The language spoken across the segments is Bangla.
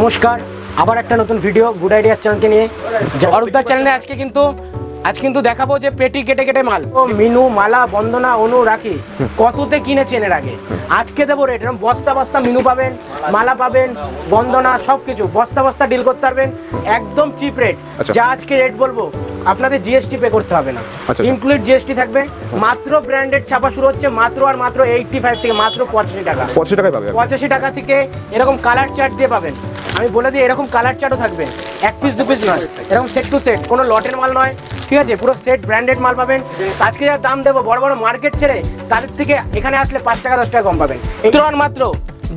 নমস্কার আবার একটা নতুন ভিডিও গুড আইডিয়াস চ্যানেলকে নিয়ে। অরূপদার চ্যানেলে আজকে কিন্তু আজ কিন্তু দেখাবো যে পেটি কেটে কেটে মাল। মিনু মালা বন্দনা অনু রাখি কততে কিনেছেন এর আগে? আজকে দেবো রেট এরকম বস্তা বস্তা মিনু পাবেন মালা পাবেন বন্দনা সব কিছু বস্তা বস্তা ডিল করতে পারবেন একদম চিপ রেট আচ্ছা। যা আজকে রেট বলব আপনাদের জিএসটি পে করতে হবে না। আচ্ছা। ইনক্লুড জিএসটি থাকবে মাত্র ব্র্যান্ডেড ছাপা শুরু হচ্ছে মাত্র আর মাত্র এইটটি ফাইভ থেকে মাত্র পঁচাশি টাকা। পঁচাশি টাকা পাবেন। পঁচাশি টাকা থেকে এরকম কালার চার্ট দিয়ে পাবেন। আমি বলে দিই এরকম কালার চার্টও থাকবে। এক পিস দু পিস নয়। এরকম সেট টু সেট কোনো লটের মাল নয়। ঠিক আছে পুরো সেট ব্র্যান্ডেড মাল পাবেন। আজকে যা দাম দেবো বড় বড় মার্কেট ছেড়ে তাদের থেকে এখানে আসলে পাঁচ টাকা দশ টাকা কম পাবেন। এই তো আর মাত্র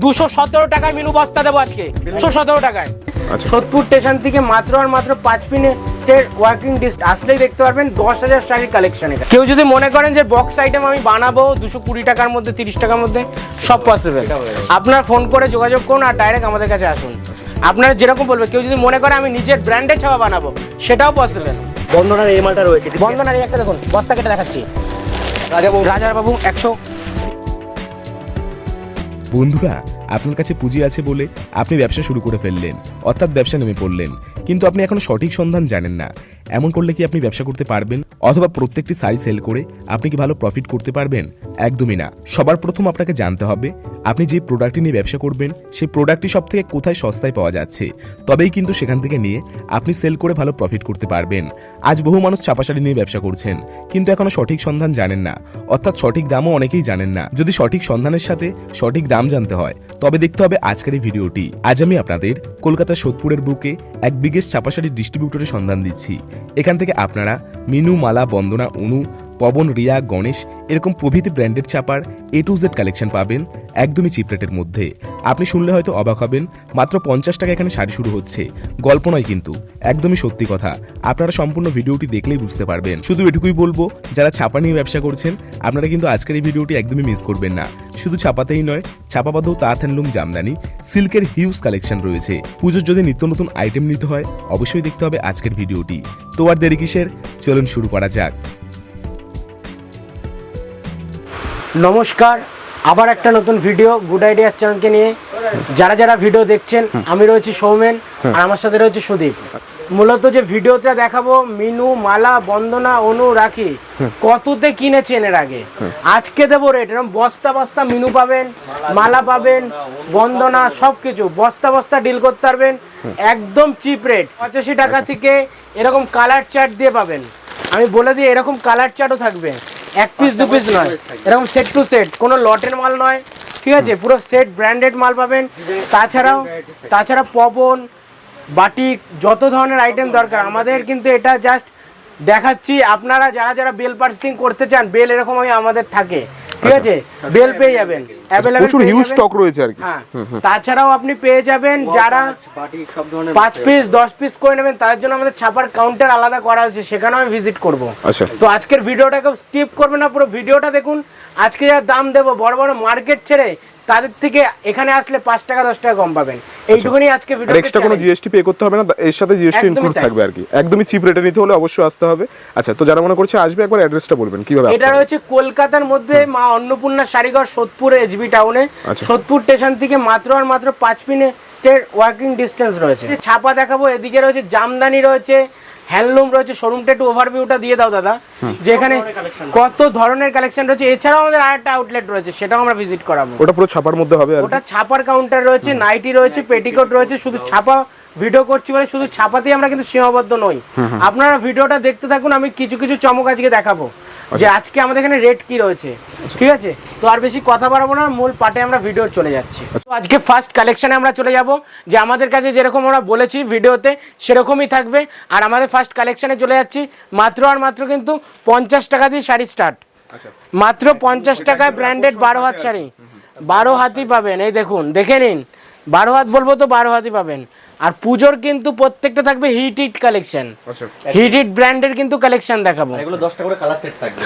দুশো সতেরো টাকায় মিনু বস্তা দেবো আজকে দুশো সতেরো টাকায়। আচ্ছা। সোদপুর স্টেশন থেকে মাত্র আর মাত্র পাঁচ মিনিটের ওয়ার্কিং ডিস্ট আসলেই দেখতে পারবেন দশ হাজার শাড়ির কালেকশন এটা। কেউ যদি মনে করেন যে বক্স আইটেম আমি বানাবো দুশো কুড়ি টাকার মধ্যে তিরিশ টাকার মধ্যে সব পসিবল আপনার ফোন করে যোগাযোগ করুন আর ডাইরেক্ট আমাদের কাছে আসুন। আপনারা যেরকম বলবে কেউ যদি মনে করে আমি নিজের ব্র্যান্ডের ছাওয়া বানাবো সেটাও পসিবল বন্ধনার এই মালটা রয়েছে বন্ধনার এই একটা দেখুন বস্তা কেটে দেখাচ্ছি। রাজাবাবু। রাজাবাবু একশো। বন্ধুরা আপনার কাছে পুঁজি আছে বলে আপনি ব্যবসা শুরু করে ফেললেন অর্থাৎ ব্যবসা নেমে পড়লেন। কিন্তু আপনি এখনও সঠিক সন্ধান জানেন না। এমন করলে কি আপনি ব্যবসা করতে পারবেন? অথবা প্রত্যেকটি শাড়ি সেল করে আপনি কি ভালো প্রফিট করতে পারবেন? একদমই না। সবার প্রথম আপনাকে জানতে হবে, আপনি যে প্রোডাক্টটি নিয়ে ব্যবসা করবেন, সেই প্রোডাক্টটি সব থেকে কোথায় সস্তায় পাওয়া যাচ্ছে। তবেই কিন্তু সেখান থেকে নিয়ে আপনি সেল করে ভালো প্রফিট করতে পারবেন। আজ বহু মানুষ চাপা শাড়ি নিয়ে ব্যবসা করছেন, কিন্তু এখনও সঠিক সন্ধান জানেন না। অর্থাৎ সঠিক দামও অনেকেই জানেন না। যদি সঠিক সন্ধানের সাথে সঠিক দাম জানতে হয়, তবে দেখতে হবে আজকের এই ভিডিওটি। আজ আমি আপনাদের কলকাতার সোদপুরের বুকে এক বিগেস্ট চাপাশাড়ির ডিস্ট্রিবিউটরের সন্ধান দিচ্ছি। এখান থেকে আপনারা মিনু মালা বন্দনা অনু পবন, রিয়া, গণেশ এরকম প্রভৃতি ব্র্যান্ডেড ছাপার এ টু জেড কালেকশন পাবেন একদমই চিপ রেটের মধ্যে। আপনি শুনলে হয়তো অবাক হবেন, মাত্র পঞ্চাশ টাকা এখানে শাড়ি শুরু হচ্ছে। গল্প নয় কিন্তু, একদমই সত্যি কথা। আপনারা সম্পূর্ণ ভিডিওটি দেখলেই বুঝতে পারবেন। শুধু এটুকুই বলব, যারা ছাপা নিয়ে ব্যবসা করছেন, আপনারা কিন্তু আজকের এই ভিডিওটি একদমই মিস করবেন না। শুধু ছাপাতেই নয়, ছাপাবাদেও তাঁত, হ্যান্ডলুম, জামদানি, সিল্কের হিউজ কালেকশন রয়েছে। পুজোর যদি নিত্য নতুন আইটেম নিতে হয়, অবশ্যই দেখতে হবে আজকের ভিডিওটি। তো আর দেরি কিসের? চলুন শুরু করা যাক। নমস্কার আবার একটা নতুন ভিডিও গুড আইডিয়াস চ্যানেলকে নিয়ে। যারা যারা ভিডিও দেখছেন আমি রয়েছি সৌমেন আর আমার সাথে রয়েছে সুদীপ। মূলত যে ভিডিওটা দেখাবো মিনু মালা বন্দনা অনু রাখি কততে কিনেছেন এর আগে? আজকে দেবো রেট এরকম বস্তা বস্তা মিনু পাবেন মালা পাবেন বন্দনা সব কিছু বস্তা বস্তা ডিল করতে পারবেন একদম চিপ রেট পঁচাশি টাকা থেকে এরকম কালার চার্ট দিয়ে পাবেন। আমি বলে দিই এরকম কালার চার্টও থাকবে। এক পিস দু পিস নয়। এরকম সেট টু সেট কোনো লটের মাল নয়, ঠিক আছে? পুরো সেট ব্র্যান্ডেড মাল পাবেন। তাছাড়াও, তাছাড়া পবন, বাটিক, যত ধরনের আইটেম দরকার। আমাদের কিন্তু এটা জাস্ট দেখাচ্ছি। আপনারা যারা যারা বেল পার্সিং করতে চান বেল এরকম আমি আমাদের থাকে। ঠিক আছে? বেল পেয়ে যাবেন। অ্যাভেলেবল প্রচুর হিউজ স্টক রয়েছে আর কি। হ্যাঁ। তাছাড়াও আপনি পেয়ে যাবেন যারা পাঁচ পিস দশ পিস করে নেবেন তাদের জন্য আমাদের ছাপার কাউন্টার আলাদা করা আছে সেখানেও আমি ভিজিট করব। আচ্ছা। তো আজকের ভিডিওটাকে স্কিপ করবে না পুরো ভিডিওটা দেখুন। আজকে যা দাম দেবো বড় বড় মার্কেট ছেড়ে তাদের থেকে এখানে আসলে পাঁচ টাকা দশ টাকা কম পাবেন। এইটুকুনি আজকে ভিডিও এক্সট্রা কোনো জিএসটি পে করতে হবে না এর সাথে জিএসটি ইনক্লুড থাকবে আর কি। একদমই চিপ রেটে নিতে হলে অবশ্যই আসতে হবে। আচ্ছা তো যারা মনে করছে আসবে একবার অ্যাড্রেসটা বলবেন কীভাবে এটা? রয়েছে কলকাতার মধ্যে মা অন্নপূর্ণা শাড়িঘর সোদপুর এসবি টাউনে আচ্ছা। সোদপুর স্টেশন থেকে মাত্র আর মাত্র পাঁচ মিনিটের ওয়ার্কিং ডিস্টেন্স রয়েছে। ছাপা দেখাবো এদিকে রয়েছে জামদানি রয়েছে হ্যান্ডলুম রয়েছে শোরুমটা একটু ওভারভিউটা দিয়ে দাও দাদা। যেখানে কত ধরনের কালেকশন রয়েছে? এছাড়াও আমাদের আরেকটা আউটলেট রয়েছে সেটাও আমরা ভিজিট করাবো। ওটা পুরো ছাপার মধ্যে হবে আর ওটা ছাপার কাউন্টার রয়েছে নাইটি রয়েছে পেটিকোট রয়েছে শুধু ছাপা ভিডিও করছি বলে শুধু ছাপাতেই আমরা কিন্তু সীমাবদ্ধ নই। আপনারা ভিডিওটা দেখতে থাকুন আমি কিছু কিছু চমক আজকে দেখাবো। যে আজকে আমাদের এখানে রেট কি রয়েছে ঠিক আছে? তো আর বেশি কথা বাড়াবো না মূল পাটে আমরা ভিডিও চলে যাচ্ছি। তো আজকে ফার্স্ট কালেকশনে আমরা চলে যাব যে আমাদের কাছে যেরকম আমরা বলেছি ভিডিওতে সেরকমই থাকবে। আর আমাদের ফার্স্ট কালেকশনে চলে যাচ্ছি মাত্র আর মাত্র কিন্তু পঞ্চাশ টাকা দিয়ে শাড়ি স্টার্ট মাত্র পঞ্চাশ টাকায় ব্র্যান্ডেড বারো হাত শাড়ি। বারো হাতই পাবেন এই দেখুন দেখে নিন। বারো হাত বলব তো বারো হাতই পাবেন। আর পুজোর কিন্তু প্রত্যেকটা থাকবে হিট হিট কালেকশন আচ্ছা। হিট হিট ব্র্যান্ডের কিন্তু কালেকশন দেখাবো। এগুলো দশটা করে কালার সেট থাকবে।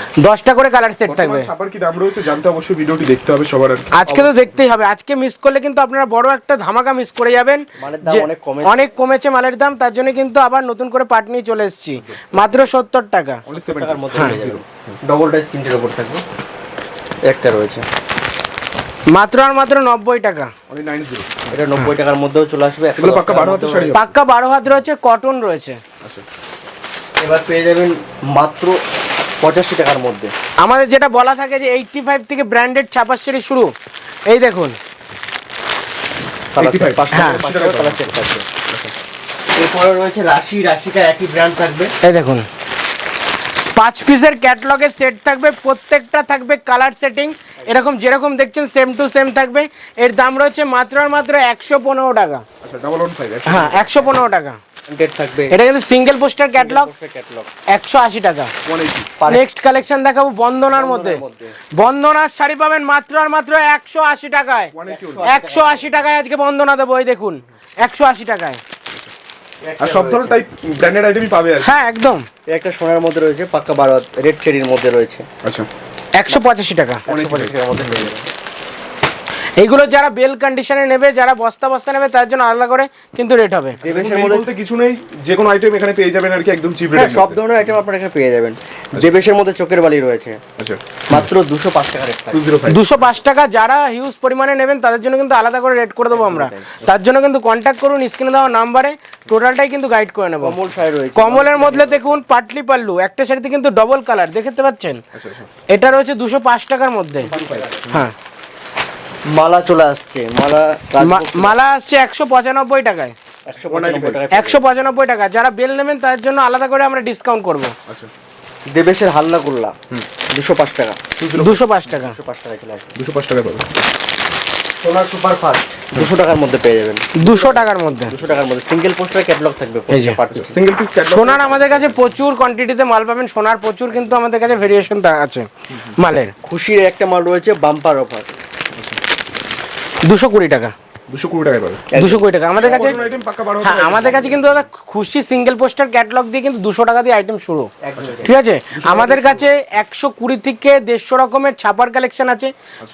করে কালার সেট থাকবে। ছাপার কি দাম রয়েছে জানতে অবশ্যই ভিডিওটি দেখতে হবে সবার আজকে তো দেখতেই হবে। আজকে মিস করলে কিন্তু আপনারা বড় একটা ধামাকা মিস করে যাবেন। মালের দাম অনেক কমেছে। অনেক কমেছে মালের দাম তার জন্য কিন্তু আবার নতুন করে পাট নিয়ে চলে এসেছি। মাত্র সত্তর টাকা। Only টাকার 70 মধ্যে পেয়ে যাবেন ডবল টাইস তিনটের ওপর থাকবে। একটা রয়েছে। মাত্র আর মাত্র নব্বই টাকা। এটা নব্বই টাকার মধ্যেও চলে আসবে এগুলো পাক্কা বারো হাতের শাড়ি পাক্কা বারো হাত রয়েছে কটন রয়েছে। আচ্ছা। এবার পেয়ে যাবেন মাত্র পঁচাশি টাকার মধ্যে। আমাদের যেটা বলা থাকে যে এইটটি ফাইভ থেকে ব্র্যান্ডেড ছাপার শাড়ি শুরু। এই দেখুন। 85 সেট পাঁচটা হ্যাঁ। এরপরে রয়েছে রাশি রাশিটা একই ব্র্যান্ড থাকবে। এই দেখুন। পাঁচ পিসের ক্যাটলগের সেট থাকবে প্রত্যেকটা থাকবে কালার সেটিং এরকম যেরকম দেখছেন সেম টু সেম থাকবে। এর দাম রয়েছে মাত্র আর মাত্র একশো পনেরো টাকা। আচ্ছা ডাবল ওয়ান ফাইভ হ্যাঁ একশো পনেরো টাকা। এটা কিন্তু সিঙ্গেল পোস্টার ক্যাটলগ ক্যাটলগ একশো আশি টাকা। নেক্সট কালেকশন দেখাবো বন্দনার মধ্যে। বন্দনার শাড়ি পাবেন মাত্র আর মাত্র একশো আশি টাকায়। একশো আশি টাকায় আজকে বন্দনা দেবো এই দেখুন। একশো আশি টাকায়। আর সব ধরনের টাইপ ব্র্যান্ডেড আইটেমই পাবে আর হ্যাঁ একদম। একটা সোনার মধ্যে রয়েছে পাক্কা ভারত রেড চেরির মধ্যে রয়েছে। আচ্ছা। একশো পঁচাশি টাকা। অনেক পঁচাশি টাকার মধ্যে হয়ে যাবেন এইগুলো যারা বেল কন্ডিশনে নেবে যারা বস্তা বস্তা নেবে তার জন্য আলাদা করে কিন্তু রেট হবে। দেবেশের এই মধ্যে বলতে কিছু নেই যে কোনো আইটেম এখানে পেয়ে যাবেন আর কি একদম চিপ হ্যাঁ রেটে সব ধরনের আইটেম আপনারা এখানে পেয়ে যাবেন। দেবেশের মধ্যে চোখের বালি রয়েছে। আচ্ছা। মাত্র দুশো পাঁচ টাকা রেট দুশো পাঁচ। টাকা যারা হিউজ পরিমাণে নেবেন তাদের জন্য কিন্তু আলাদা করে রেট করে দেবো আমরা। তার জন্য কিন্তু কন্ট্যাক্ট করুন স্ক্রিনে দেওয়া নাম্বারে টোটালটাই কিন্তু গাইড করে নেব। কমল শাড়ি রয়েছে। কমলের মধ্যে দেখুন পাটলি পাল্লু একটা শাড়িতে কিন্তু ডবল কালার দেখতে পাচ্ছেন? আচ্ছা আচ্ছা। এটা রয়েছে দুশো পাঁচ টাকার মধ্যে। হ্যাঁ। মালা চলে আসছে মালা মালা আসছে। একশো পঁচানব্বই টাকায়। একশো পঁচানব্বই টাকা। যারা বেল নেবেন তাদের জন্য আলাদা করে আমরা ডিসকাউন্ট করব। আচ্ছা। দেবেশের হাল্লা গোল্লা দুশো পাঁচ টাকা। দুশো পাঁচ টাকা। দুশো পাঁচ টাকা চলে আসবে। দুশো পাঁচ টাকা পাবে সোনার সুপার ফাস্ট দুশো টাকার মধ্যে পেয়ে যাবেন। দুশো টাকার মধ্যে। দুশো টাকার মধ্যে। সিঙ্গেল পোস্টার ক্যাটলগ থাকবে এই যে। সিঙ্গেল পিস সোনার আমাদের কাছে প্রচুর কোয়ান্টিটিতে মাল পাবেন। সোনার প্রচুর কিন্তু আমাদের কাছে ভেরিয়েশন আছে মালের। খুশির একটা মাল রয়েছে বাম্পার অফার দুশো কুড়ি টাকা। দুশো কুড়ি টাকায় পাবে। দুশো কুড়ি টাকা। আমাদের কাছে হ্যাঁ আমাদের কাছে কিন্তু দাদা খুশি সিঙ্গেল পোস্টার ক্যাটলগ দিয়ে কিন্তু দুশো টাকা দিয়ে আইটেম শুরু। ঠিক আছে? আমাদের কাছে একশো কুড়ি থেকে দেড়শো রকমের ছাপার কালেকশন আছে।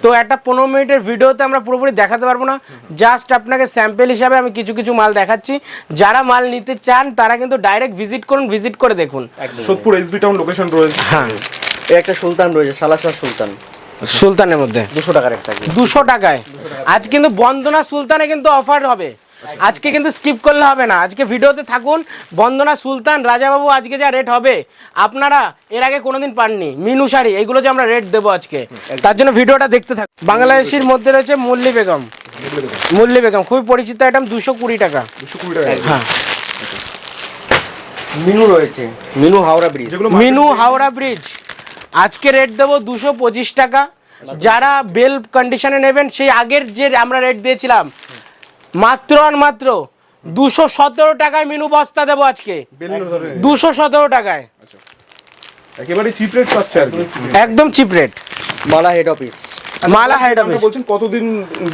তো একটা পনেরো মিনিটের ভিডিওতে আমরা পুরোপুরি দেখাতে পারব না। জাস্ট আপনাকে স্যাম্পেল হিসাবে আমি কিছু কিছু মাল দেখাচ্ছি। যারা মাল নিতে চান তারা কিন্তু ডাইরেক্ট ভিজিট করুন ভিজিট করে দেখুন। সোদপুর এসবি টাউন লোকেশন রয়েছে। হ্যাঁ। এই একটা সুলতান রয়েছে সালাসার সুলতান। সুলতানের মধ্যে। দুশো টাকার একটা দুশো টাকায়। আজ কিন্তু বন্দনা সুলতানে কিন্তু অফার হবে। আজকে কিন্তু স্কিপ করলে হবে না। আজকে ভিডিওতে থাকুন বন্দনা সুলতান রাজাবাবু আজকে যা রেট হবে আপনারা এর আগে কোনোদিন পাননি। মিনু শাড়ি এগুলো যে আমরা রেট দেবো আজকে তার জন্য ভিডিওটা দেখতে থাকুন। বাংলাদেশের মধ্যে রয়েছে মুল্লি বেগম। মুল্লি বেগম। খুবই পরিচিত আইটেম দুশো কুড়ি টাকা। দুশো কুড়ি টাকা। হ্যাঁ। মিনু রয়েছে। মিনু হাওড়া ব্রিজ মিনু হাওড়া ব্রিজ আজকে রেট দেবো দুশো পঁচিশ টাকা। যারা বেল কন্ডিশনে নেবেন সেই আগের যে আমরা রেট দিয়েছিলাম মাত্র আর মাত্র দুশো সতেরো টাকায় মিনু বস্তা দেবো আজকে। দুশো সতেরো টাকায়। একেবারে চিপ রেট পাচ্ছে আর একদম চিপ রেট মালা হেড অফিস মালা আপনি বলছেন কতদিন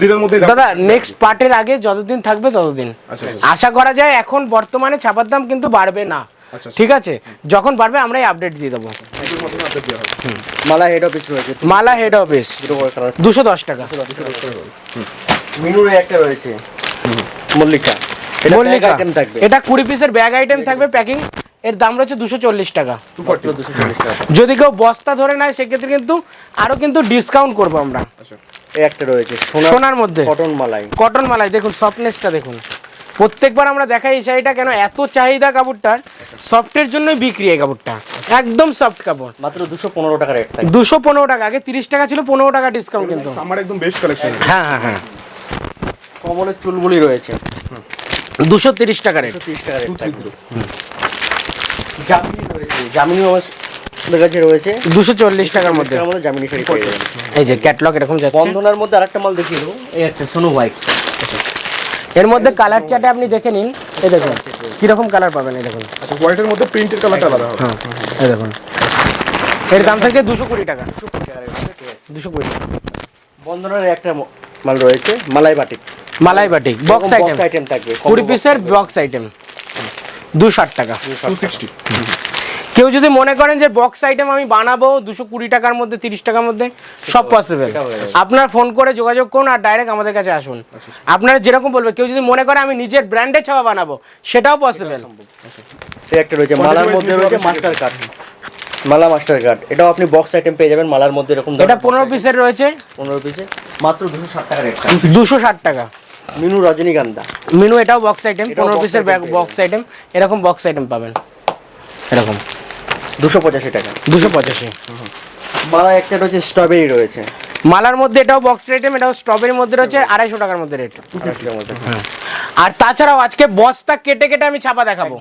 দিনের মধ্যে দাদা নেক্সট পার্টের আগে যতদিন থাকবে ততদিন। আচ্ছা আশা করা যায় এখন বর্তমানে ছাপার দাম কিন্তু বাড়বে না। আচ্ছা। ঠিক আছে? যখন বাড়বে আমরাই আপডেট দিয়ে দেবো। মালা হেড অফিস রয়েছে। মালা হেড অফিস দুশো দশ টাকা। মিনুর একটা রয়েছে। মল্লিকা। এটা মল্লিকা। আইটেম থাকবে। এটা কুড়ি পিসের ব্যাগ আইটেম থাকবে প্যাকিং এর দাম রয়েছে দুশো চল্লিশ টাকা। যদি কেউ বস্তা ধরে নেয় সেক্ষেত্রে কিন্তু আরও কিন্তু ডিসকাউন্ট করব আমরা। আচ্ছা। একটা রয়েছে সোনা সোনার মধ্যে। কটন মালাই। কটন মালাই দেখুন সফটনেসটা দেখুন। প্রত্যেকবার আমরা দেখাই এই শাড়িটা কেন? এত চাহিদা কাপড়টার সফটের জন্যই বিক্রি এই কাপড়টা। একদম সফট কাপড়। মাত্র দুশো পনেরো টাকা রেট দুশো পনেরো টাকা আগে তিরিশ টাকা ছিল পনেরো টাকা ডিসকাউন্ট কিন্তু। আমার একদম বেস্ট কালেকশন হ্যাঁ হ্যাঁ হ্যাঁ। কমলের চুলগুলি রয়েছে। দুশো তিরিশ টাকা রেট জামিনি রয়েছে। জামিনি আমাদের কাছে রয়েছে। দুশো চল্লিশ টাকার মধ্যে। জামিনি শাড়ি এই যে ক্যাটলগ এরকম যাচ্ছে। বন্ধনার মধ্যে আরেকটা মাল দেখিয়ে দেবো। এই একটা সোনো হোয়াইট এর মধ্যে কালার চার্টে আপনি দেখে নিন। এই দেখুন কীরকম কালার পাবেন এই দেখুন। আচ্ছা হোয়াইটের মধ্যে প্রিন্টের কালারটা আলাদা হবে। হ্যাঁ এই দেখুন। এর দাম থাকে দুশো কুড়ি টাকা। দুশো কুড়ি টাকা। বন্ধনের একটা মাল রয়েছে মালাই বাটিক। মালাই batik box item box item থাকবে কুড়ি পিসের বক্স আইটেম দু ষাট টাকা। টু সিক্সটি কেউ যদি মনে করেন যে বক্স আইটেম আমি বানাবো দুশো কুড়ি টাকার মধ্যে তিরিশ টাকার মধ্যে সব পসিবল আপনার ফোন করে যোগাযোগ করুন আর ডাইরেক্ট আমাদের কাছে আসুন। আপনারা যেরকম বলবে কেউ যদি মনে করে আমি নিজের ব্র্যান্ডে ছাওয়া বানাবো সেটাও পসিবল এই একটা রয়েছে মালার মধ্যে রয়েছে মাস্টার কার্ড মালা মাস্টার কার্ড এটাও আপনি বক্স আইটেম পেয়ে যাবেন মালার মধ্যে এরকম এটা পনেরো পিসের রয়েছে। পনেরো পিসে মাত্র দুশো ষাট টাকা রেটটা দুশো ষাট টাকা। মিনু রজনীগন্ধা। মেনু এটাও বক্স আইটেম পনেরো পিসের বক্স আইটেম এরকম বক্স আইটেম পাবেন। এরকম। দুশো পঁচাশি টাকা। দুশো পঁচাশি। মালা একটা রয়েছে স্ট্রবেরি রয়েছে। মালার মধ্যে এটাও বক্স আইটেম এটাও স্ট্রবেরির মধ্যে রয়েছে আড়াইশো টাকার মধ্যে রেট মধ্যে। আর তাছাড়াও আজকে বস্তা কেটে কেটে আমি ছাপা দেখাবো।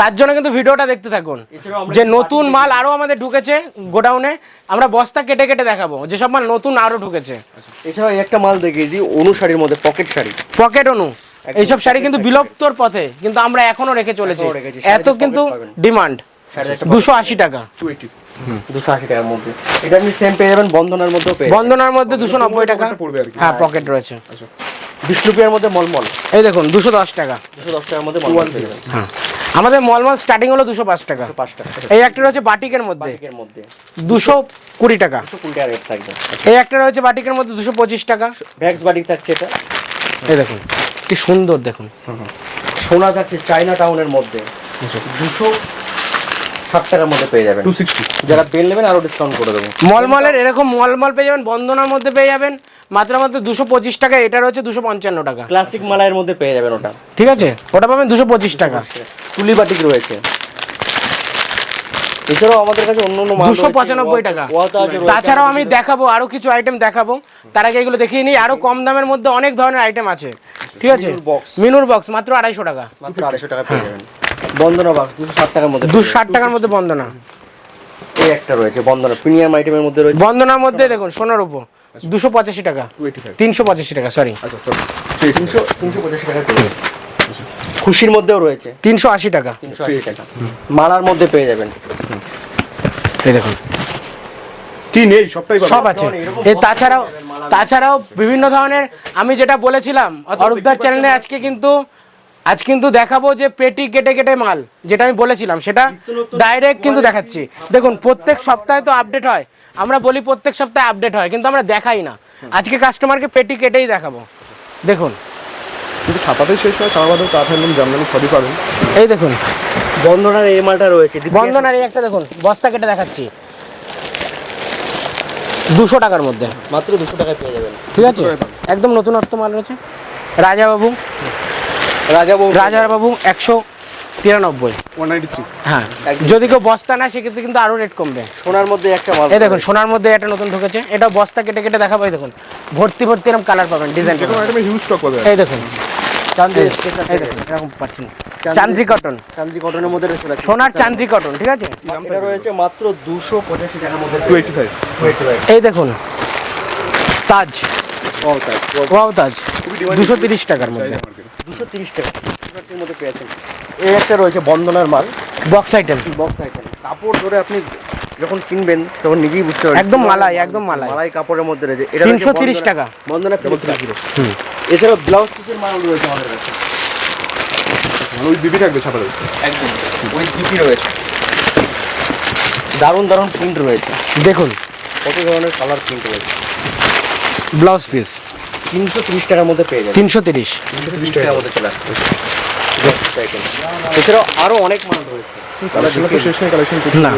তার জন্য কিন্তু ভিডিওটা দেখতে থাকুন। যে নতুন মাল আরও আমাদের ঢুকেছে গোডাউনে আমরা বস্তা কেটে কেটে দেখাবো। যেসব মাল নতুন আরও ঢুকেছে। এছাড়াও একটা মাল দেখিয়ে দিই অনু শাড়ির মধ্যে পকেট শাড়ি। পকেট অনু। এইসব শাড়ি কিন্তু বিলুপ্তর পথে কিন্তু আমরা এখনও রেখে চলেছি। এত কিন্তু ডিমান্ড দুশো আশি টাকা। দুশো আশি টাকার মধ্যে। এটা আপনি সেম পেয়ে যাবেন বন্ধনের মধ্যেও পেয়ে যাবেন। মধ্যে দুশো নব্বই টাকা। পড়বে আর হ্যাঁ পকেট রয়েছে। বিষ্ণুপ্রিয়ার মধ্যে মলমল। এই দেখুন দুশো দশ টাকা। দুশো দশ টাকার মধ্যে মলমল পেয়ে যাবেন। হ্যাঁ আমাদের মলমল স্টার্টিং হলো দুশো পাঁচ টাকা। পাঁচ টাকা। এই একটা রয়েছে বাটিকের মধ্যে। বাটিকের মধ্যে। দুশো কুড়ি টাকা। থাকবে। এই একটা রয়েছে বাটিকের মধ্যে দুশো পঁচিশ টাকা। ভ্যাক্স বাটিক থাকছে এটা। এই দেখুন কি সুন্দর দেখুন। সোনা থাকছে চাইনা টাউনের মধ্যে। দুশো ষাট টাকার মধ্যে পেয়ে যাবেন। টু সিক্সটি যারা বেল নেবেন আরও ডিসকাউন্ট করে দেবো। মলমলের এরকম মলমল পেয়ে যাবেন বন্ধনার মধ্যে পেয়ে যাবেন মাত্র মাত্র দুশো পঁচিশ টাকা এটা রয়েছে দুশো পঞ্চান্ন টাকা। ক্লাসিক মালাইয়ের মধ্যে পেয়ে যাবেন ওটা। ঠিক আছে? ওটা পাবেন দুশো পঁচিশ টাকা। তুলি বাটিক রয়েছে। এছাড়াও আমাদের কাছে অন্য অন্য দুশো পঁচানব্বই টাকা। তাছাড়াও আমি দেখাবো আরও কিছু আইটেম দেখাবো। তার আগে এগুলো দেখিয়ে নিই আরও কম দামের মধ্যে অনেক ধরনের আইটেম আছে। ঠিক আছে? মিনুর মিনুর বক্স মাত্র আড়াইশো টাকা। মাত্র আড়াইশো টাকা পেয়ে যাবেন। বন্দনা বাক্স দুশো ষাট টাকার মধ্যে দুশো ষাট টাকার মধ্যে বন্দনা। এই একটা রয়েছে বন্দনা প্রিমিয়াম আইটেমের মধ্যে রয়েছে। বন্দনার মধ্যে দেখুন সোনার উপর দুশো পঁচাশি টাকা তিনশো পঁচাশি টাকা সরি আচ্ছা তিনশো তিনশো পঁচাশি টাকা খুশির মধ্যেও রয়েছে। তিনশো আশি টাকা। টাকা। মালার মধ্যে পেয়ে যাবেন। এই দেখুন। কি নেই? সবটাই সব আছে। এ তাছাড়াও তাছাড়াও বিভিন্ন ধরনের আমি যেটা বলেছিলাম অরূপদার চ্যানেলে আজকে কিন্তু আজ কিন্তু দেখাবো যে পেটি কেটে কেটে মাল যেটা আমি বলেছিলাম সেটা ডাইরেক্ট কিন্তু দেখাচ্ছি। দেখুন প্রত্যেক সপ্তাহে তো আপডেট হয়। আমরা বলি প্রত্যেক সপ্তাহে আপডেট হয় কিন্তু আমরা দেখাই না। আজকে কাস্টমারকে পেটি কেটেই দেখাবো। দেখুন। শুধু ছাপাতেই শেষ নয় ছাপা কাঠ হ্যান্ডলুম জামদানি সবই পাবেন। এই দেখুন। বন্দনার এই মালটা রয়েছে বন্ধনার এই একটা দেখুন বস্তা কেটে দেখাচ্ছি। দুশো টাকার মধ্যে। মাত্র দুশো টাকায় পেয়ে যাবেন। ঠিক আছে? একদম নতুনত্ব মাল রয়েছে। রাজাবাবু রাজাবউ রাজাবাবু একশো তিরানব্বই। থ্রি হ্যাঁ। যদি কেউ বস্তা না সেক্ষেত্রে কিন্তু আরও রেট কমবে। সোনার মধ্যে একটা এই দেখুন সোনার মধ্যে একটা নতুন ঢুকেছে। এটা বস্তা কেটে কেটে দেখাবো দেখুন। ভর্তি ভর্তি এরকম কালার পাবেন ডিজাইন এই দেখুন। চান্দ্রি কটন চান্দি কটনের মধ্যে রয়েছে সোনার চান্দ্রি কটন ঠিক আছে? এটা রয়েছে মাত্র দুশো পঁচাশি টাকার মধ্যে। এই দেখুন। তাজ। ওয়াও তাজ। দুশো তিরিশ টাকার মধ্যে। দুশো তিরিশ টাকা। মধ্যে পেয়েছেন এই একটা রয়েছে বন্দনার মাল। Box item. Box item. কাপড় ধরে আপনি যখন কিনবেন তখন নিজেই বুঝতে পারবেন। একদম মালাই, একদম মালাই। মালাই কাপড়ের মধ্যে রয়েছে। এটা 330 টাকা। বন্দনা ফিলিপস এছাড়াও ব্লাউজ পিসের মাল রয়েছে আমাদের কাছে। মানে ওই বিবি থাকবে ছাপাতে একদম। ওই জিপি রয়েছে। দারুণ দারুণ প্রিন্ট রয়েছে। দেখুন। কত ধরনের কালার প্রিন্ট রয়েছে। Blouse piece. তিনশো তিরিশ টাকার মধ্যে পেয়ে যাবেন। তিনশো তিরিশ। তিরিশ টাকার মধ্যে চলে আসবে। এছাড়াও আরও অনেক মাল রয়েছে। না।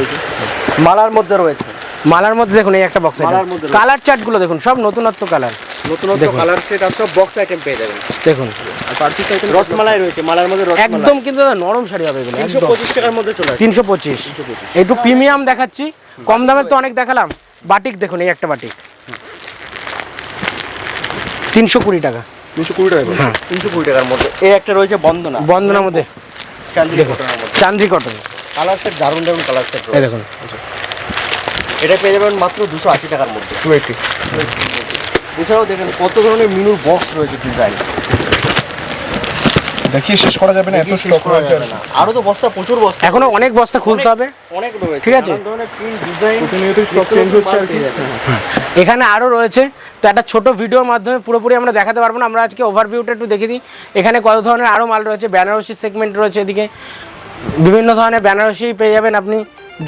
মালার মধ্যে রয়েছে। মালার মধ্যে দেখুন এই একটা বক্স আইটেম। কালার চার্টগুলো দেখুন সব নতুনত্ব কালার। নতুনত্ব কালার সেট আর সব বক্স আইটেম পেয়ে যাবেন। দেখুন। আর আইটেম রসমালাই রয়েছে মালার মধ্যে রসমালাই। একদম কিন্তু নরম শাড়ি হবে এগুলো তিনশো একদম পঁচিশ টাকার মধ্যে চলে তিনশো পঁচিশ। একটু প্রিমিয়াম দেখাচ্ছি। কম দামের তো অনেক দেখালাম। বাটিক দেখুন এই একটা বাটিক। তিনশো কুড়ি টাকা। তিনশো কুড়ি টাকা। হ্যাঁ। তিনশো কুড়ি টাকার মধ্যে। এই একটা রয়েছে বন্দনা। বন্দনার মধ্যে। চান্দি কটনের মধ্যে। চান্দ্রি কটন। কালার সেট দারুণ দারুণ কালার সেট এই দেখুন। এটা পেয়ে যাবেন মাত্র দুশো আশি টাকার মধ্যে। টু এইটি এছাড়াও দেখেন কত ধরনের মিনুর বক্স রয়েছে ডিজাইন দেখিয়ে শেষ করা যাবে না এত স্টক রয়েছে। আর আরও তো বস্তা প্রচুর বস্তা। এখনও অনেক বস্তা খুলতে হবে। অনেক রয়েছে। ঠিক আছে। নানান ধরনের প্রিন্ট ডিজাইন প্রতিনিয়ত স্টক চেঞ্জ হচ্ছে আর কি। এখানে আরও রয়েছে। তো একটা ছোট ভিডিওর মাধ্যমে পুরোপুরি আমরা দেখাতে পারব না। আমরা আজকে ওভারভিউটা একটু দেখে দিই। এখানে কত ধরনের আরও মাল রয়েছে? বেনারসি সেগমেন্ট রয়েছে এদিকে। বিভিন্ন ধরনের বেনারসি পেয়ে যাবেন আপনি।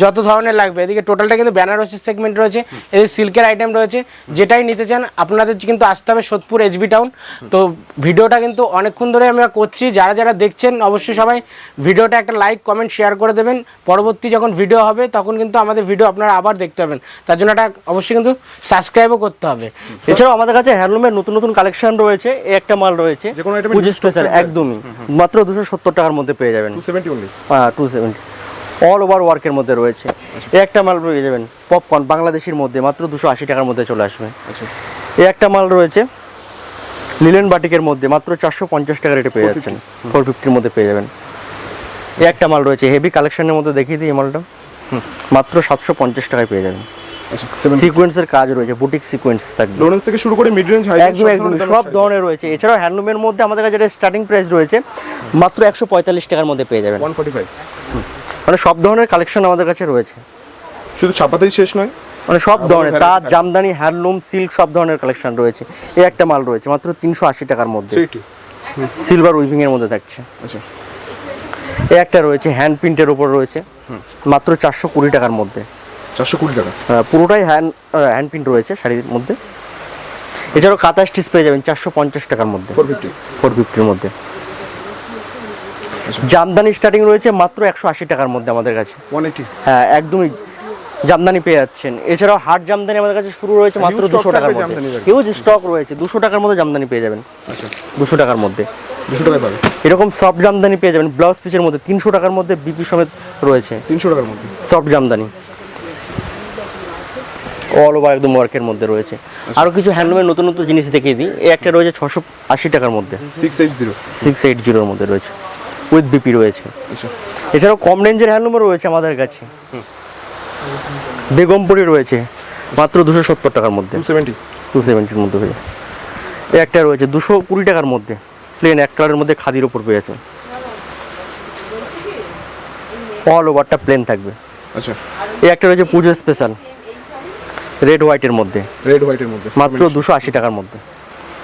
যত ধরনের লাগবে। এদিকে টোটালটা কিন্তু বেনারসি সেগমেন্ট রয়েছে এই সিল্কের আইটেম রয়েছে। যেটাই নিতে চান আপনাদের কিন্তু আসতে হবে সোদপুর এইচবি টাউন তো ভিডিওটা কিন্তু অনেকক্ষণ ধরে আমরা করছি। যারা যারা দেখছেন অবশ্যই সবাই ভিডিওটা একটা লাইক কমেন্ট শেয়ার করে দেবেন। পরবর্তী যখন ভিডিও হবে তখন কিন্তু আমাদের ভিডিও আপনারা আবার দেখতে পাবেন। তার জন্য একটা অবশ্যই কিন্তু সাবস্ক্রাইবও করতে হবে। এছাড়াও আমাদের কাছে হ্যান্ডলুমের নতুন নতুন কালেকশন রয়েছে একটা মাল রয়েছে। স্পেশাল একদমই। মাত্র দুশো সত্তর টাকার মধ্যে পেয়ে যাবেন। Two seventy only two seventy all over ওয়ার্কের মধ্যে রয়েছে। এই একটা মাল পেয়ে যাবেন পপকর্ন বাংলাদেশের মধ্যে মাত্র দুশো আশি টাকার মধ্যে চলে আসবে। আচ্ছা। এই একটা মাল রয়েছে লিলেন বাটিকের মধ্যে মাত্র চারশো পঞ্চাশ টাকা রেটে পেয়ে যাচ্ছেন। ফোর ফিফটির মধ্যে পেয়ে যাবেন। এই একটা মাল রয়েছে হেভি কালেকশনের মধ্যে দেখিয়ে দিই এই মালটা। মাত্র সাতশো পঞ্চাশ টাকায় পেয়ে যাবেন। আচ্ছা সিকোয়েন্সের কাজ রয়েছে বুটিক সিকোয়েন্স থাকবে। লোরেন্স থেকে শুরু করে মিড রেঞ্জ হাই একদম একদম সব ধরনের রয়েছে। এছাড়াও হ্যান্ডলুমের মধ্যে আমাদের কাছে যেটা স্টার্টিং প্রাইস রয়েছে মাত্র একশো পঁয়তাল্লিশ টাকার মধ্যে পেয়ে যাবেন। ওয়ান ফর্টি ফাইভ মানে সব ধরনের কালেকশন আমাদের কাছে রয়েছে। শুধু ছাপাতেই শেষ নয় মানে সব ধরনের তাঁত জামদানি হ্যান্ডলুম সিল্ক সব ধরনের কালেকশন রয়েছে। এই একটা মাল রয়েছে মাত্র তিনশো আশি টাকার মধ্যে। সিলভার উইভিং এর মধ্যে থাকছে। আচ্ছা। এই একটা রয়েছে হ্যান্ড প্রিন্টের উপর রয়েছে মাত্র চারশো কুড়ি টাকার মধ্যে। চারশো কুড়ি টাকা। আহ, পুরোটাই হ্যান্ড হ্যান্ড প্রিন্ট রয়েছে শাড়ির মধ্যে। এছাড়াও কাঁথা স্টিচ পেয়ে যাবেন চারশো পঞ্চাশ টাকার মধ্যে। ফোর ফিফটি ফোর ফিফটির মধ্যে। জামদানি স্টার্টিং রয়েছে মাত্র একশো আশি টাকার মধ্যে আমাদের কাছে। হ্যাঁ একদমই জামদানি পেয়ে যাচ্ছেন। এছাড়াও হাট জামদানি আমাদের কাছে শুরু রয়েছে মাত্র দুশো টাকার মধ্যে। হিউজ স্টক রয়েছে দুশো টাকার মধ্যে জামদানি পেয়ে যাবেন। আচ্ছা। দুশো টাকার মধ্যে। দুশো টাকায় পাবে এরকম সফট জামদানি পেয়ে যাবেন ব্লাউজ পিসের মধ্যে তিনশো টাকার মধ্যে বিপি সমেত রয়েছে। তিনশো টাকার মধ্যে। সফট জামদানি। অল ওভার একদম ওয়ার্কের মধ্যে রয়েছে। আরও কিছু হ্যান্ডলুমের নতুন নতুন জিনিস দেখিয়ে দিই। এই একটা রয়েছে ছশো আশি টাকার মধ্যে। Six eight zero six eight জিরোর মধ্যে রয়েছে। উইথ বিপি রয়েছে। আচ্ছা। এছাড়াও কম রেঞ্জের হ্যান্ডলুমও রয়েছে আমাদের কাছে। বেগমপুরি রয়েছে মাত্র দুশো সত্তর টাকার মধ্যে। Two seventy. টু সেভেন্টির মধ্যে হয়ে একটা রয়েছে দুশো কুড়ি টাকার মধ্যে। প্লেন এক কালারের মধ্যে খাদির ওপর পেয়ে যাচ্ছে অল ওভারটা প্লেন থাকবে। আচ্ছা। এই একটা রয়েছে পুজো স্পেশাল রেড হোয়াইটের মধ্যে। রেড হোয়াইটের মধ্যে। মাত্র দুশো আশি টাকার মধ্যে।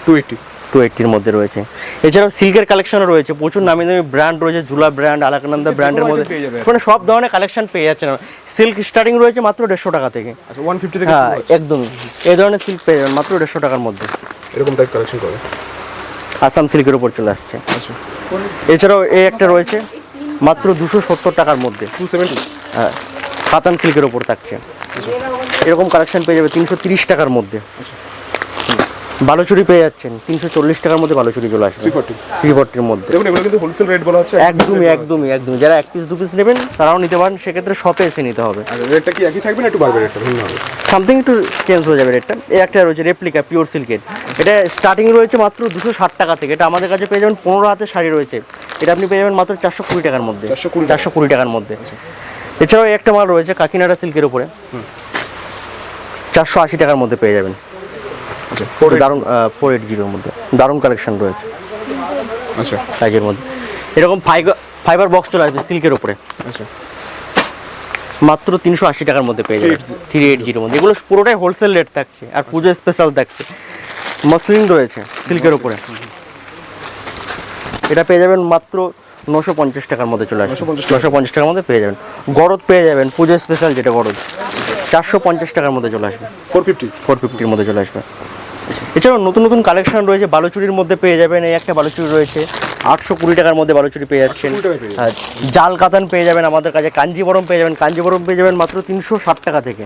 টু এইটি টু এইটটির মধ্যে রয়েছে। এছাড়াও সিল্কের কালেকশনও রয়েছে। প্রচুর নামি দামি ব্র্যান্ড রয়েছে ঝুলা ব্র্যান্ড আলাকানন্দা ব্র্যান্ডের মধ্যে। মানে সব ধরনের কালেকশন পেয়ে যাচ্ছে না সিল্ক স্টার্টিং রয়েছে মাত্র দেড়শো টাকা থেকে। আচ্ছা ওয়ান ফিফটি থেকে হ্যাঁ। একদমই। এই ধরনের সিল্ক পেয়ে যাবেন মাত্র দেড়শো টাকার মধ্যে। এরকম টাইপ কালেকশন করে। আসাম সিল্কের উপর চলে আসছে। আচ্ছা। এছাড়াও এই একটা রয়েছে মাত্র দুশো সত্তর টাকার মধ্যে। টু সেভেন্টি হ্যাঁ কাতান সিল্কের ওপর থাকছে। এরকম কালেকশন পেয়ে যাবে তিনশো তিরিশ টাকার মধ্যে। বালুচুরি পেয়ে যাচ্ছেন। তিনশো চল্লিশ টাকার মধ্যে বালুচুরি চলে আসবে। থ্রি ফোর্টির মধ্যে। দেখুন এগুলো কিন্তু হোলসেল রেট বলা হচ্ছে একদমই একদমই একদমই। যারা এক পিস দু পিস নেবেন তারাও নিতে পারেন। সেক্ষেত্রে শপে এসে নিতে হবে। রেটটা কি একই থাকবে না একটু বাড়বে রেটটা ভিন্ন হবে। সামথিং একটু চেঞ্জ হয়ে যাবে রেটটা এই একটা রয়েছে রেপ্লিকা পিওর সিল্কের এটা স্টার্টিং রয়েছে মাত্র দুশো ষাট টাকা থেকে। এটা আমাদের কাছে পেয়ে যাবেন পনেরো হাতের শাড়ি রয়েছে। এটা আপনি পেয়ে যাবেন মাত্র চারশো কুড়ি টাকার মধ্যে। 420 চারশো কুড়ি টাকার মধ্যে। এছাড়াও একটা মাল রয়েছে কাকিনাড়া সিল্কের উপরে। চারশো আশি টাকার মধ্যে পেয়ে যাবেন। আচ্ছা দারুণ ফোর এইট জিরোর মধ্যে। দারুণ কালেকশন রয়েছে। আচ্ছা। সাইজের মধ্যে। এরকম ফাইবার ফাইবার বক্স চলে আসবে সিল্কের উপরে। আচ্ছা। মাত্র তিনশো আশি টাকার মধ্যে পেয়ে যাবেন। থ্রি এইট জিরোর মধ্যে। এগুলো পুরোটাই হোলসেল রেট থাকছে। আর পুজো স্পেশাল থাকছে। মসলিন রয়েছে সিল্কের উপরে। এটা পেয়ে যাবেন মাত্র নশো পঞ্চাশ টাকার মধ্যে চলে আসবে। নশো পঞ্চাশ টাকার মধ্যে পেয়ে যাবেন। গরদ পেয়ে যাবেন। পুজো স্পেশাল যেটা গরদ। চারশো পঞ্চাশ টাকার মধ্যে চলে আসবে। ফোর ফিফটি ফোর ফিফটির মধ্যে চলে আসবে। এছাড়াও নতুন নতুন কালেকশন রয়েছে। বালুচুরির মধ্যে পেয়ে যাবেন এই একটা বালুচুরি রয়েছে। আটশো কুড়ি টাকার মধ্যে বালুচুরি পেয়ে যাচ্ছেন। 820 টাকায় পেয়ে আর জাল কাতান পেয়ে যাবেন আমাদের কাছে। কাঞ্জিবরম পেয়ে যাবেন। কাঞ্জিবরম পেয়ে যাবেন মাত্র তিনশো ষাট টাকা থেকে।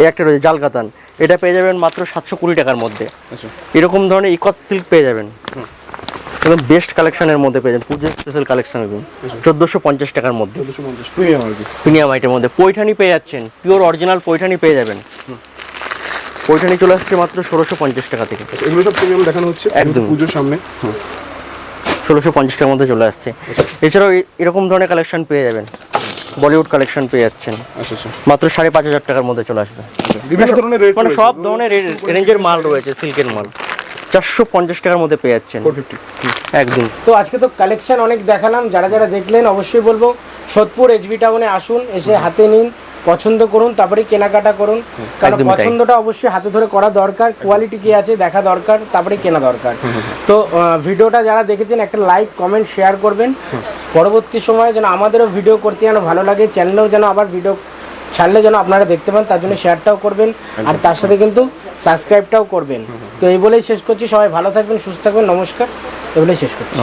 এই একটা রয়েছে জাল কাতান এটা পেয়ে যাবেন মাত্র সাতশো কুড়ি টাকার মধ্যে। আচ্ছা। এরকম ধরনের ইকত সিল্ক পেয়ে যাবেন। একদম বেস্ট কালেকশনের মধ্যে পেয়ে যাবেন। পুজো স্পেশাল কালেকশন একদম চোদ্দোশো পঞ্চাশ টাকার মধ্যে। প্রিমিয়াম আইটের মধ্যে। পৈঠানি পেয়ে যাচ্ছেন। পিওর অরিজিনাল পৈঠানি পেয়ে যাবেন। পৈঠানি চলে আসছে মাত্র ষোলোশো পঞ্চাশ টাকা থেকে। আচ্ছা, এগুলো সব প্রিমিয়াম দেখানো হচ্ছে একদম। পুজোর সামনে। ষোলোশো পঞ্চাশ টাকার মধ্যে চলে আসছে। এছাড়াও এরকম ধরনের কালেকশন পেয়ে যাবেন। বলিউড কালেকশন পেয়ে যাচ্ছেন। আচ্ছা আচ্ছা। মাত্র সাড়ে পাঁচ হাজার টাকার মধ্যে চলে আসবে। বিভিন্ন ধরনের রেট মানে সব ধরনের রেঞ্জের মাল রয়েছে সিল্কের মাল। চারশো পঞ্চাশ টাকার মধ্যে পেয়ে যাচ্ছেন। একদম। তো আজকে তো কালেকশন অনেক দেখালাম যারা যারা দেখলেন অবশ্যই বলব সোদপুর এইচবি টাউনে আসুন এসে হাতে নিন পছন্দ করুন তারপরে কেনাকাটা করুন। কারণ পছন্দটা অবশ্যই হাতে ধরে করা দরকার কোয়ালিটি কি আছে দেখা দরকার তারপরে কেনা দরকার। তো ভিডিওটা যারা দেখেছেন একটা লাইক কমেন্ট শেয়ার করবেন। পরবর্তী সময়ে যেন আমাদেরও ভিডিও করতে যেন ভালো লাগে চ্যানেলেও যেন আবার ভিডিও ছাড়লে যেন আপনারা দেখতে পান তার জন্য শেয়ারটাও করবেন। আর তার সাথে কিন্তু সাবস্ক্রাইবটাও করবেন। তো এই বলেই শেষ করছি। সবাই ভালো থাকবেন সুস্থ থাকবেন নমস্কার। এই বলেই শেষ করছি।